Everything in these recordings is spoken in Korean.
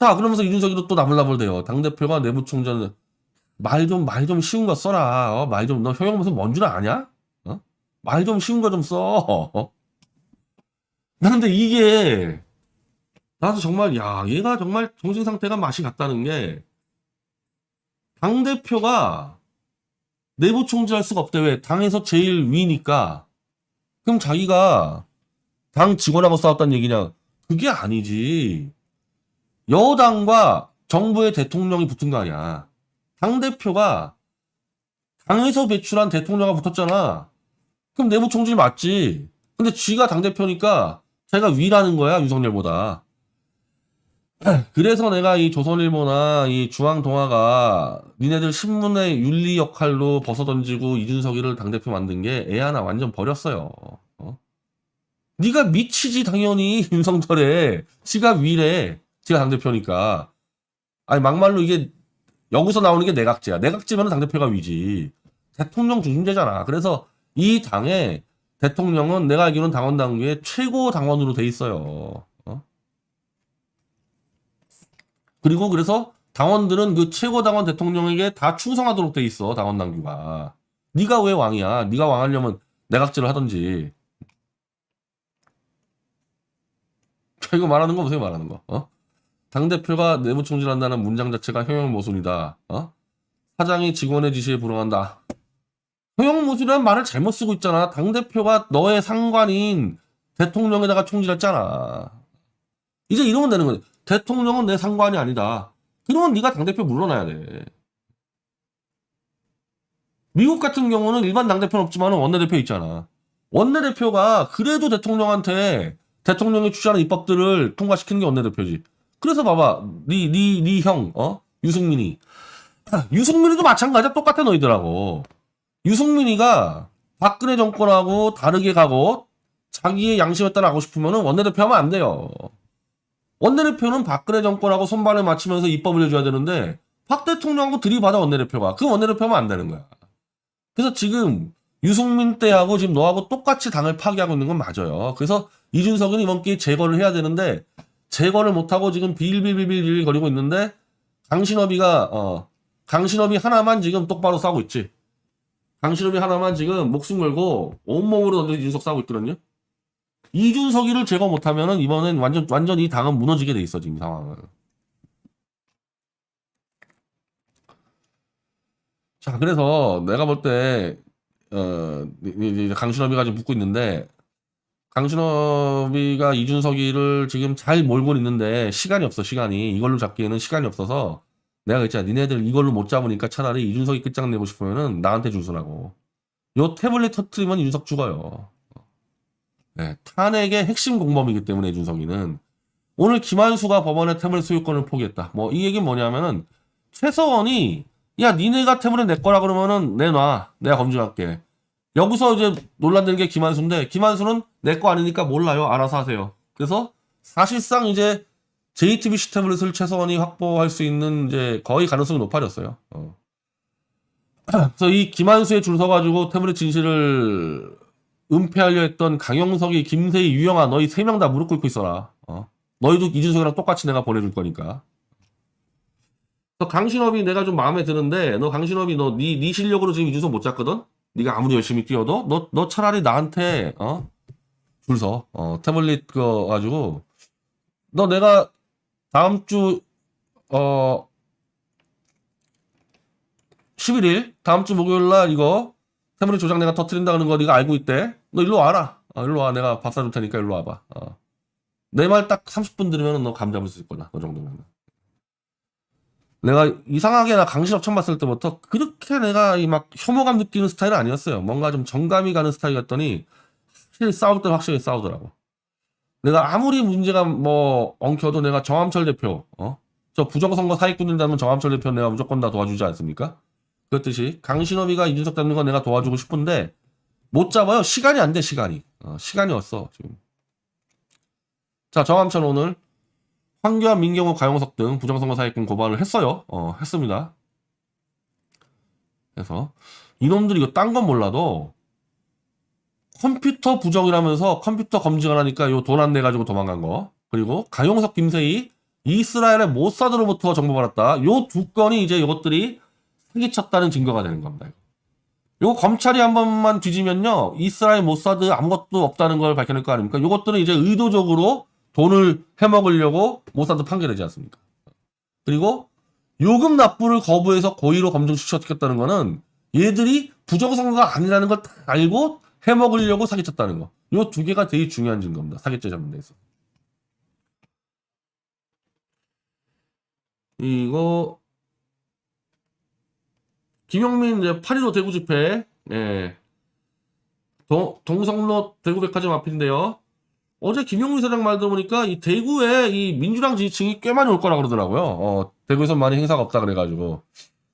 자, 그러면서 이준석이도 또 나불나불대요. 당대표가 내부총장, 말 좀, 말 좀 쉬운 거 써라. 어? 말 좀, 너 효영 무슨 뭔 줄 아냐? 어? 말 좀 쉬운 거 좀 써. 어? 나 근데 이게, 나도 정말, 야, 얘가 정말 정신 상태가 맛이 갔다는 게, 당 대표가 내부 총재할 수가 없대. 왜? 당에서 제일 위니까. 그럼 자기가 당 직원하고 싸웠다는 얘기냐? 그게 아니지. 여당과 정부의 대통령이 붙은 거 아니야. 당대표가 당에서 배출한 대통령과 붙었잖아. 그럼 내부 총질 맞지. 근데 쥐가 당대표니까 자기가 위라는 거야, 윤석열보다. 그래서 내가 이 조선일보나 이 중앙동아가 니네들 신문의 윤리 역할로 벗어던지고 이준석이를 당대표 만든 게 애 하나 완전 버렸어요. 어? 네가 미치지 당연히 윤석열에 지가 위래 지가 당대표니까. 아니 막말로 이게 여기서 나오는 게 내각제야. 내각제면 당대표가 위지. 대통령 중심제잖아. 그래서 이 당의 대통령은 내가 알기로는 당원 당규에 최고 당원으로 돼 있어요. 어? 그리고 그래서 당원들은 그 최고 당원 대통령에게 다 충성하도록 돼 있어 당원 당규가. 네가 왜 왕이야? 네가 왕하려면 내각제를 하던지. 이거 말하는 거 보세요 말하는 거. 어? 당대표가 내무총질한다는 문장 자체가 효용모순이다. 어? 사장이 직원의 지시에 불응한다. 효용모순이라는 말을 잘못 쓰고 있잖아. 당대표가 너의 상관인 대통령에다가 총질했잖아. 이제 이러면 되는 거지. 대통령은 내 상관이 아니다. 그러면 네가 당대표 물러나야 돼. 미국 같은 경우는 일반 당대표는 없지만 원내대표 있잖아. 원내대표가 그래도 대통령한테 대통령이 추진하는 입법들을 통과시키는 게 원내대표지. 그래서 봐봐, 니, 니, 니 형, 어? 유승민이. 유승민이도 마찬가지야. 똑같아, 너희들하고. 유승민이가 박근혜 정권하고 다르게 가고 자기의 양심에 따라 가고 싶으면 원내대표 하면 안 돼요. 원내대표는 박근혜 정권하고 손발을 맞추면서 입법을 해줘야 되는데 박 대통령하고 들이받아 원내대표가. 그 원내대표 하면 안 되는 거야. 그래서 지금 유승민 때하고 지금 너하고 똑같이 당을 파괴하고 있는 건 맞아요. 그래서 이준석은 이번 기회에 제거를 해야 되는데 제거를 못하고 지금 빌빌빌빌 거리고 있는데 강신업이가 어 강신업이 하나만 지금 똑바로 싸고 있지. 강신업이 하나만 지금 목숨 걸고 온몸으로 던져 이준석 싸고 있거든요. 이준석이를 제거 못하면은 이번엔 완전 완전 이 당은 무너지게 돼 있어 지금 상황은. 자 그래서 내가 볼때 어, 강신업이가 지금 붙고 있는데, 강신업이가 이준석이를 지금 잘 몰고 있는데, 시간이 없어, 시간이. 이걸로 잡기에는 시간이 없어서, 내가 그랬잖아. 니네들 이걸로 못 잡으니까 차라리 이준석이 끝장내고 싶으면은 나한테 주소라고. 요 태블릿 터트리면 이준석 죽어요. 네, 탄핵의 핵심 공범이기 때문에 이준석이는. 오늘 김한수가 법원의 태블릿 소유권을 포기했다. 뭐, 이 얘기는 뭐냐면은, 최서원이 야, 니네가 태블릿 내 거라 그러면은 내놔. 내가 검증할게. 여기서 이제 논란되는 게 김한수인데, 김한수는 내 거 아니니까 몰라요. 알아서 하세요. 그래서 사실상 이제 JTBC 태블릿을 최소한이 확보할 수 있는 이제 거의 가능성이 높아졌어요. 어. 그래서 이 김한수에 줄 서가지고 태블릿 진실을 은폐하려 했던 강영석이, 김세희, 유영아 너희 세 명 다 무릎 꿇고 있어라. 어. 너희도 이준석이랑 똑같이 내가 보내줄 거니까. 너 강신업이 내가 좀 마음에 드는데 너 강신업이 너네 네 실력으로 지금 이준석 못 잡거든. 네가 아무리 열심히 뛰어도 너 너 차라리 나한테 어 줄 서. 어 태블릿 거 가지고 너 내가 다음 주어 11일 다음 주 목요일 날 이거 태블릿 조작 내가 터트린다는 거 네가 알고 있대. 너 일로 와라. 어, 일로 와. 내가 밥 사줄 테니까 일로 와봐. 어. 내 말 딱 30분 들으면 너 감 잡을 수 있을 거다. 너 정도면. 내가 이상하게 나 강신업 처음 봤을 때부터 그렇게 내가 이 막 혐오감 느끼는 스타일은 아니었어요. 뭔가 좀 정감이 가는 스타일이었더니 확실히 싸울 때 확실히 싸우더라고. 내가 아무리 문제가 뭐 엉켜도 내가 정함철 대표, 어? 저 부정선거 사익꾼이라면 정함철 대표 내가 무조건 다 도와주지 않습니까? 그렇듯이 강신업이가 이준석 잡는 건 내가 도와주고 싶은데 못 잡아요. 시간이 안 돼, 시간이. 어, 시간이 없어, 지금. 자, 정함철 오늘 황교안, 민경호, 가영석 등 부정선거 사기꾼 고발을 했어요. 어, 했습니다. 그래서 이놈들이 이거 딴 건 몰라도 컴퓨터 부정이라면서 컴퓨터 검증을 하니까 요 돈 안 내 가지고 도망간 거. 그리고 가용석, 김세희 이스라엘의 모사드로부터 정보받았다. 요 두 건이 이제 이것들이 사기쳤다는 증거가 되는 겁니다. 요거 검찰이 한 번만 뒤지면요. 이스라엘 모사드 아무것도 없다는 걸 밝혀낼 거 아닙니까? 요것들은 이제 의도적으로 돈을 해먹으려고 모사드 판결되지 않습니까? 그리고 요금 납부를 거부해서 고의로 검증 수출시켰다는 거는 얘들이 부정선거가 아니라는 걸 다 알고 해먹으려고 사기쳤다는 거. 요 두 개가 되게 중요한 증거입니다. 사기죄 잡는 데서. 이거 김영민 이제 8.15 대구 집회 예. 동, 동성로 대구백화점 앞인데요. 어제 김영민 사장 말 들어보니까 이 대구에 이 민주당 지지층이 꽤 많이 올 거라 그러더라고요. 어, 대구에서 많이 행사가 없다 그래가지고.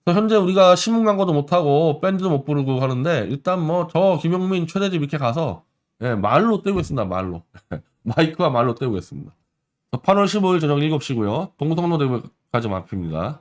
그래서 현재 우리가 신문 광고도 못하고 밴드도 못 부르고 하는데 일단 뭐 저 김영민 최대집 이렇게 가서 예, 말로 때우겠습니다. 말로. 마이크와 말로 때우겠습니다. 8월 15일 저녁 7시고요. 동성로 대구백화점 앞입니다.